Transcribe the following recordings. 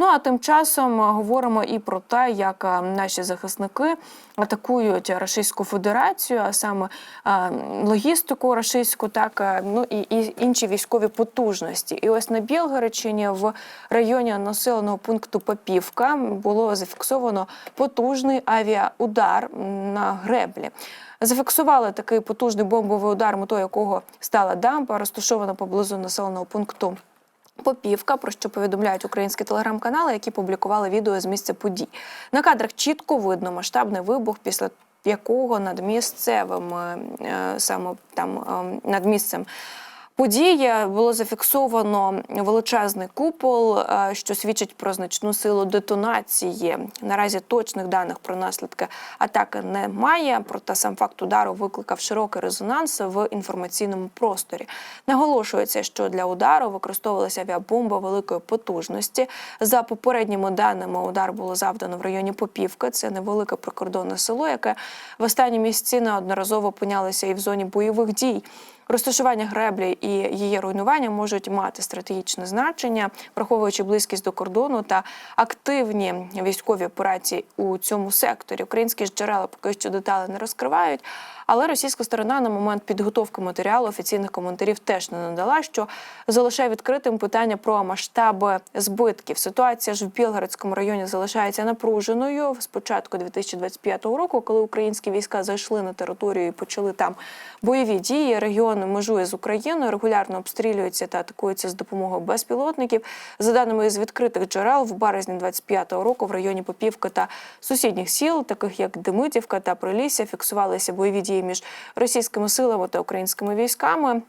Ну а тим часом е, говоримо і про те, як е, наші захисники атакують Російську Федерацію, а саме е, логістику російську, так ну і, і інші військові потужності. І ось на Білгородщині в районі населеного пункту Попівка було зафіксовано потужний авіаудар на греблі. Зафіксували такий потужний бомбовий удар, метою якого стала дамба, розташована поблизу населеного пункту. Попівка, про що повідомляють українські телеграм-канали, які публікували відео з місця подій. На кадрах чітко видно масштабний вибух, після якого над місцевим е, саме там е, над місцем. Події було зафіксовано величезний купол, е, що свідчить про значну силу детонації. Наразі точних даних про наслідки атаки немає. Проте сам факт удару викликав широкий резонанс в інформаційному просторі. Наголошується, що для удару використовувалася авіабомба великої потужності. За попередніми даними, удар було завдано в районі Попівка. Це невелике прикордонне село, яке в останні місяці неодноразово опинялося і в зоні бойових дій. Розташування греблі і її руйнування можуть мати стратегічне значення, враховуючи близькість до кордону та активні військові операції у цьому секторі. Українські ж джерела поки що деталі не розкривають. Але російська сторона на момент підготовки матеріалу офіційних коментарів теж не надала, що залишає відкритим питання про масштаби збитків. Ситуація ж в Білгородському районі залишається напруженою з початку 2025 року, коли українські війська зайшли на територію і почали там бойові дії. Регіон межує з Україною, регулярно обстрілюються та атакується з допомогою безпілотників. За даними з відкритих джерел, в березні 25-го року в районі Попівка та сусідніх сіл, таких як Демидівка та Прилісся, фіксувалися бойові дії між російськими силами та українськими військами.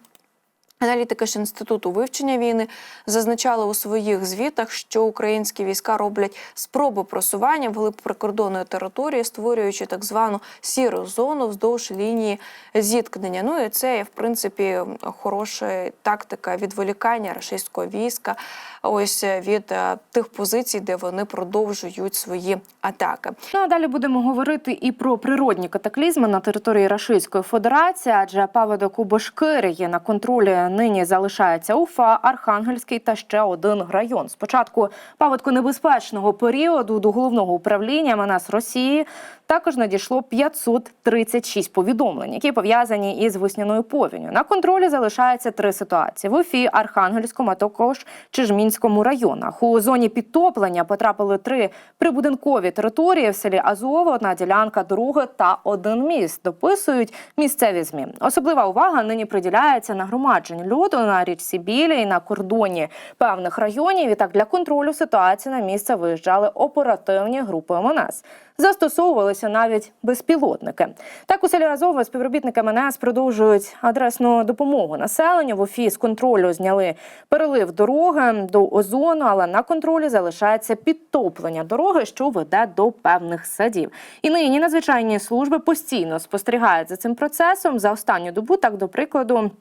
Аналітики ж інституту вивчення війни зазначали у своїх звітах, що українські війська роблять спроби просування вглиб прикордонної території, створюючи так звану сіру зону вздовж лінії зіткнення. Ну і це є в принципі хороша тактика відволікання російського війська. Ось від е, тих позицій, де вони продовжують свої атаки. Ну а далі будемо говорити і про природні катаклізми на території Рашистської Федерації, адже паводок у Башкирії на контролі нині залишається Уфа, Архангельський та ще один район. Спочатку паводку небезпечного періоду до головного управління МНС Росії також надійшло 536 повідомлень, які пов'язані із весняною повінню. На контролі залишається три ситуації: в Уфі, Архангельському, а також Чижмінському районах. У зоні підтоплення потрапили три прибудинкові території в селі Азово, одна ділянка дороги та один міст. Дописують місцеві змі. Особлива увага нині приділяється нагромадженню льоду на річці Білі і на кордоні певних районів. І так для контролю ситуації на місце виїжджали оперативні групи МНС. Застосовувалися навіть безпілотники. Так у селі Азово співробітники МНС продовжують адресну допомогу населенню. В Офі з контролю зняли перелив дороги до озону, але на контролі залишається підтоплення дороги, що веде до певних садів. І нині надзвичайні служби постійно спостерігають за цим процесом. За останню добу, так до прикладу.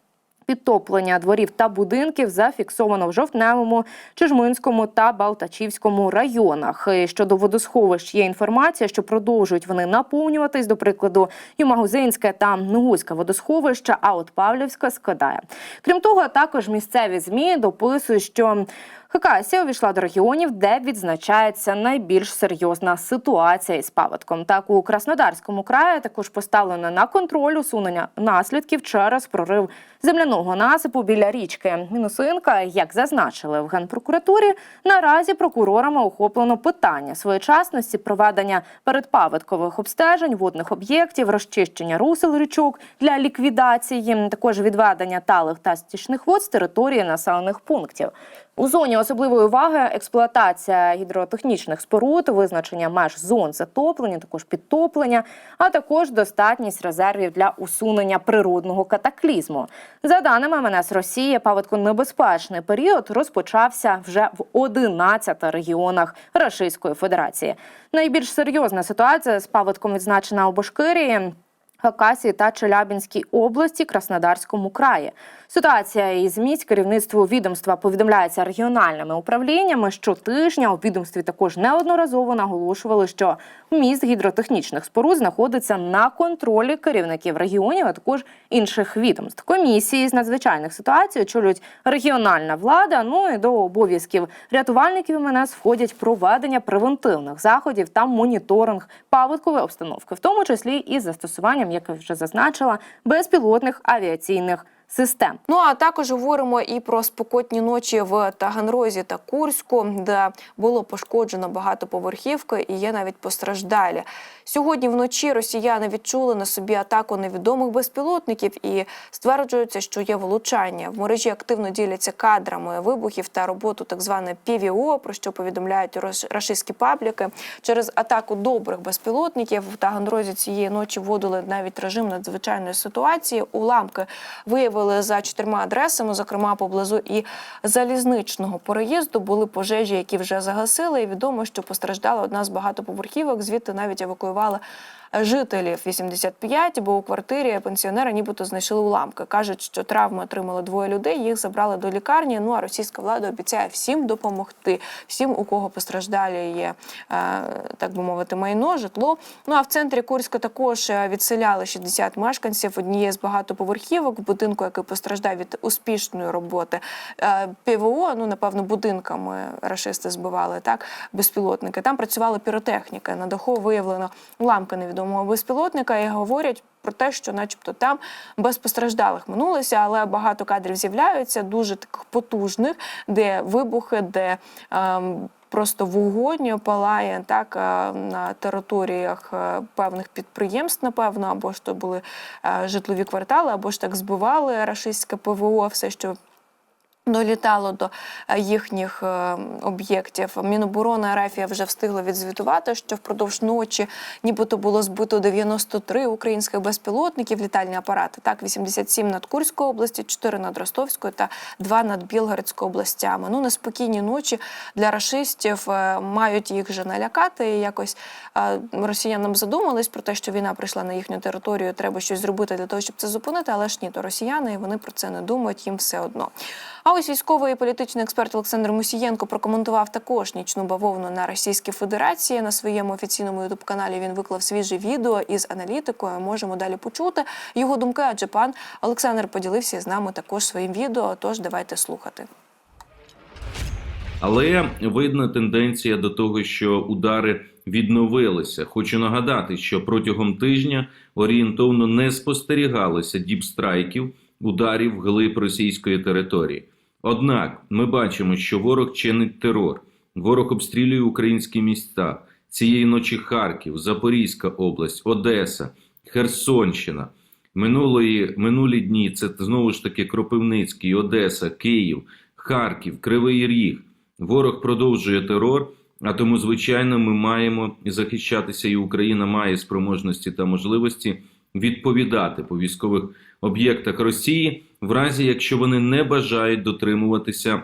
Підтоплення дворів та будинків зафіксовано в Жовтневому, Чижминському та Балтачівському районах. І Щодо водосховищ є інформація, що продовжують вони наповнюватись. До прикладу, Юмагузинське та Нугуське водосховища, а от Павлівська складає. Крім того, також місцеві змі дописують, що Хакасія увійшла до регіонів, де відзначається найбільш серйозна ситуація із паводком. Так у Краснодарському краї також поставлено на контроль усунення наслідків через прорив земляного насипу біля річки. Мінусинка, як зазначили в генпрокуратурі, наразі прокурорами охоплено питання своєчасності проведення передпаводкових обстежень водних об'єктів, розчищення русел річок для ліквідації, також відведення талих та стічних вод з території населених пунктів. У зоні особливої уваги експлуатація гідротехнічних споруд, визначення меж зон затоплення, також підтоплення, а також достатність резервів для усунення природного катаклізму. За даними МНС Росії, паводконебезпечний період розпочався вже в 11 регіонах Російської Федерації. Найбільш серйозна ситуація з паводком відзначена у Башкирії. Хакасії та Челябінській області Краснодарському краї. Ситуація із місць керівництву відомства повідомляється регіональними управліннями. Щотижня у відомстві також неодноразово наголошували, що міст гідротехнічних споруд знаходиться на контролі керівників регіонів, а також інших відомств. Комісії з надзвичайних ситуацій очолюють регіональна влада. Ну і до обов'язків рятувальників МНС входять проведення превентивних заходів та моніторинг паводкової обстановки, в тому числі і застосуванням, як я вже зазначила, безпілотних авіаційних систем. Ну а також говоримо і про спекотні ночі в Таганрозі та Курську, де було пошкоджено багатоповерхівки і є навіть постраждалі. Сьогодні вночі росіяни відчули на собі атаку невідомих безпілотників і стверджується, що є влучання. В мережі активно діляться кадрами вибухів та роботу так зване ПВО, про що повідомляють рашистські пабліки. Через атаку добрих безпілотників в Таганрозі цієї ночі вводили навіть режим надзвичайної ситуації. Уламки виявили за чотирма адресами, зокрема поблизу і залізничного переїзду. Були пожежі, які вже загасили. І відомо, що постраждала одна з багатоповерхівок. Звідти навіть евакуювали жителів 85, бо у квартирі пенсіонера нібито знайшли уламки. кажуть, що травми отримали двоє людей. Їх забрали до лікарні. Ну а російська влада обіцяє всім допомогти, всім, у кого постраждалі є, е, так би мовити, майно, житло. Ну а в центрі Курська також е, відселяли 60 мешканців однієї з багатоповерхівок в будинку, який постраждав від успішної роботи е, ПВО. Ну напевно, будинками рашисти збивали так безпілотники. Там працювала піротехніка. На даху виявлено уламки невідомого безпілотника і говорять. Про те, що, начебто, там без постраждалих минулося, але багато кадрів з'являються дуже таких потужних, де вибухи, де ем, просто вогонь палає так е, на територіях е, певних підприємств, напевно, або ж то були е, житлові квартали, або ж так збивали рашистське ПВО, все, що долітало до е, їхніх е, об'єктів. Міноборони Арафія вже встигла відзвітувати, що впродовж ночі нібито було збито 93 українських безпілотників, літальні апарати. Так, 87 над Курською областю, 4 над Ростовською та 2 над Білгородською областями. Ну, неспокійні ночі для рашистів е, мають їх вже налякати. І якось росіянам задумались про те, що війна прийшла на їхню територію. Треба щось зробити для того, щоб це зупинити. Але ж ні, то росіяни і вони про це не думають. Їм все одно. А ось військовий і політичний експерт Олександр Мусієнко прокоментував також нічну бавовну на Російській Федерації. На своєму офіційному ютуб каналі він виклав свіже відео із аналітикою. Можемо далі почути його думки. Адже пан Олександр поділився з нами також своїм відео. Тож давайте слухати. Але видна тенденція до того, що удари відновилися. Хочу нагадати, що протягом тижня орієнтовно не спостерігалося діпстрайків, ударів вглиб російської території. Однак ми бачимо, що ворог чинить терор, ворог обстрілює українські міста. Цієї ночі Харків, Запорізька область, Одеса, Херсонщина. Минулої, минулі дні це знову ж таки Кропивницький, Одеса, Київ, Харків, Кривий Ріг. Ворог продовжує терор, а тому, звичайно, ми маємо захищатися, і Україна має спроможності та можливості відповідати по військових об'єктах Росії, в разі якщо вони не бажають дотримуватися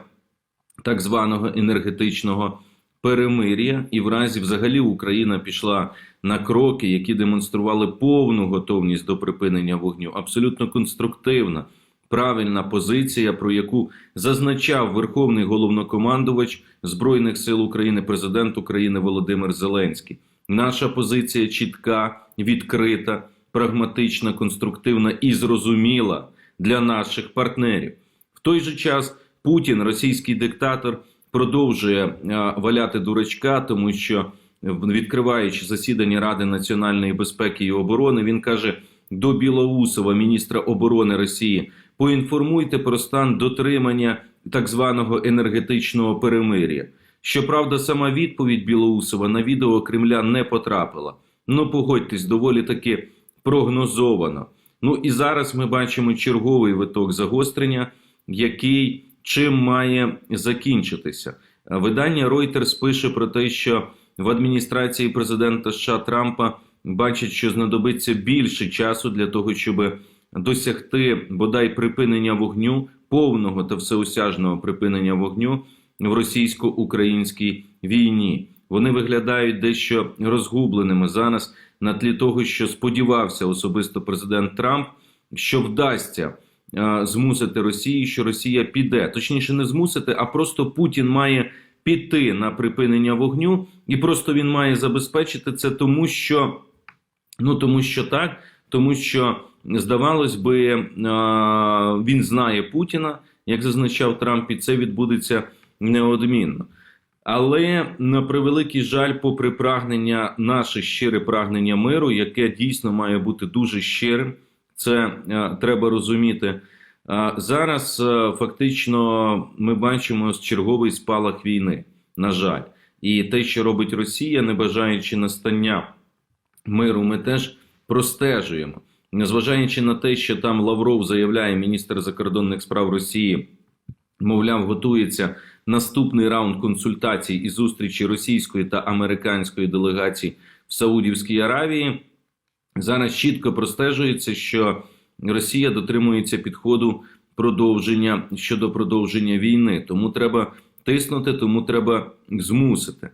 так званого енергетичного перемир'я, і в разі взагалі Україна пішла на кроки, які демонстрували повну готовність до припинення вогню, абсолютно конструктивна, правильна позиція, про яку зазначав Верховний головнокомандувач Збройних сил України, президент України Володимир Зеленський. Наша позиція чітка, відкрита, прагматична, конструктивна і зрозуміла для наших партнерів. В той же час Путін, російський диктатор, продовжує е, валяти дурачка, тому що е, відкриваючи засідання Ради національної безпеки і оборони, він каже до Білоусова, міністра оборони Росії: поінформуйте про стан дотримання так званого енергетичного перемир'я. Щоправда, сама відповідь Білоусова на відео Кремля не потрапила. Ну, погодьтесь, доволі таки прогнозовано. Ну і зараз ми бачимо черговий виток загострення, який чим має закінчитися. Видання Reuters пише про те, що в адміністрації президента США Трампа бачать, що знадобиться більше часу для того, щоб досягти бодай припинення вогню, повного та всеосяжного припинення вогню в російсько-українській війні. Вони виглядають дещо розгубленими зараз на тлі того, що сподівався особисто президент Трамп, що вдасться е, змусити Росію, що Росія піде. Точніше, не змусити, а просто Путін має піти на припинення вогню, і просто він має забезпечити це, тому що ну тому що так, тому що здавалось би, е, він знає Путіна, як зазначав Трамп, і це відбудеться неодмінно. Але на превеликий жаль, попри прагнення, наше щире прагнення миру, яке дійсно має бути дуже щирим, це е, треба розуміти. Е, зараз е, фактично ми бачимо черговий спалах війни. На жаль, і те, що робить Росія, не бажаючи настання миру, ми теж простежуємо. Незважаючи на те, що там Лавров заявляє, міністр закордонних справ Росії, мовляв, готується наступний раунд консультацій і зустрічі російської та американської делегацій в Саудівській Аравії. Зараз чітко простежується, що Росія дотримується підходу продовження щодо продовження війни. Тому треба тиснути, тому треба змусити.